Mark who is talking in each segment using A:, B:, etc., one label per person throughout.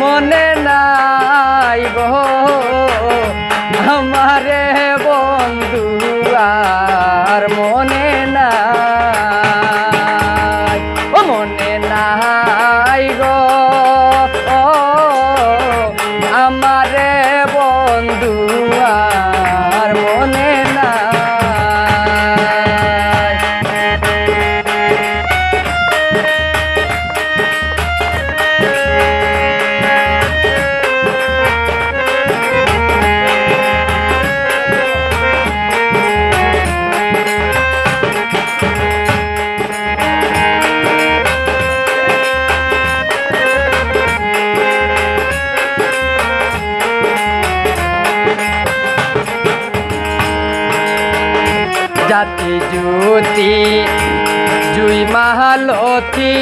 A: মনে নাই গো। জাতি জ্যোতি জুই মাহালতি।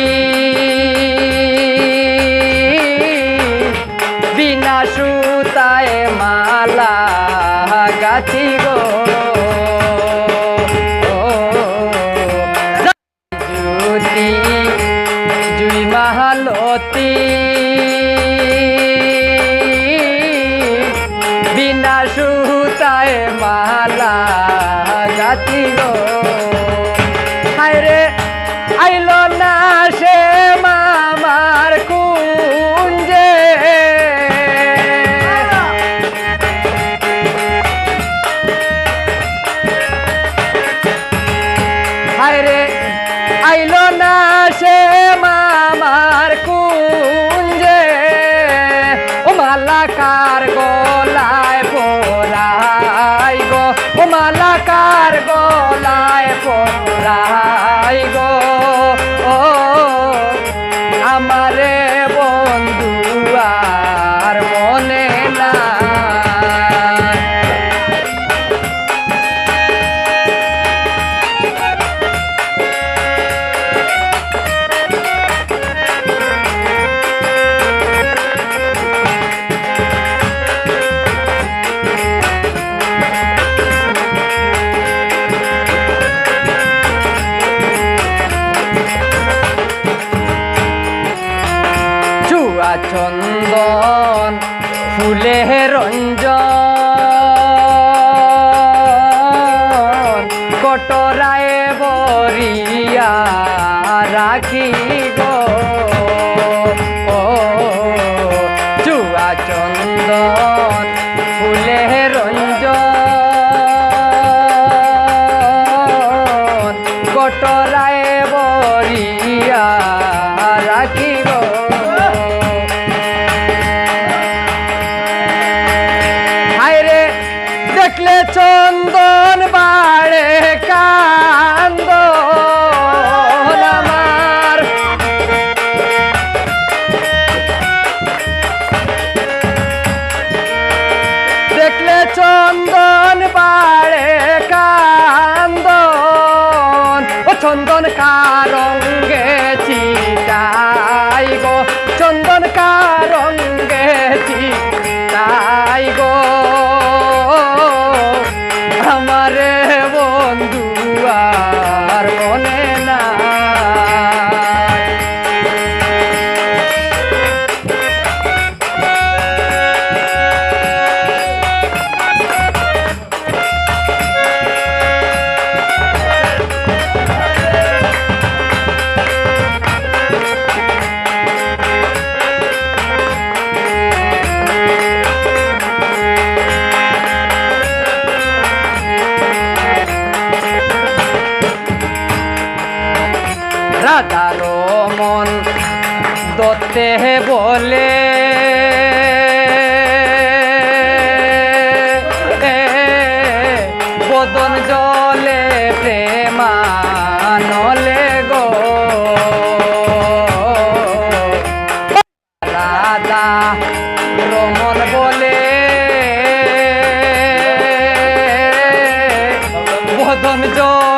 A: বিনা সুতায় মালা গাছি গো। জ্যোতি জুই মাহালতি। বিনা সুতায় মালা গাতি গো। ফুলে রঞ্জন কটরায় বরিয়া রাখি গো ও চুয়া চন্দন ফুলে রঞ্জন কটরায় বরিয়া দেখলে চন্দন বাড়ে কান্দ। রাধার মন দত্তে বলে। বদন জলে প্রেমানলে গো। রাধা রমন বলে বদন জলে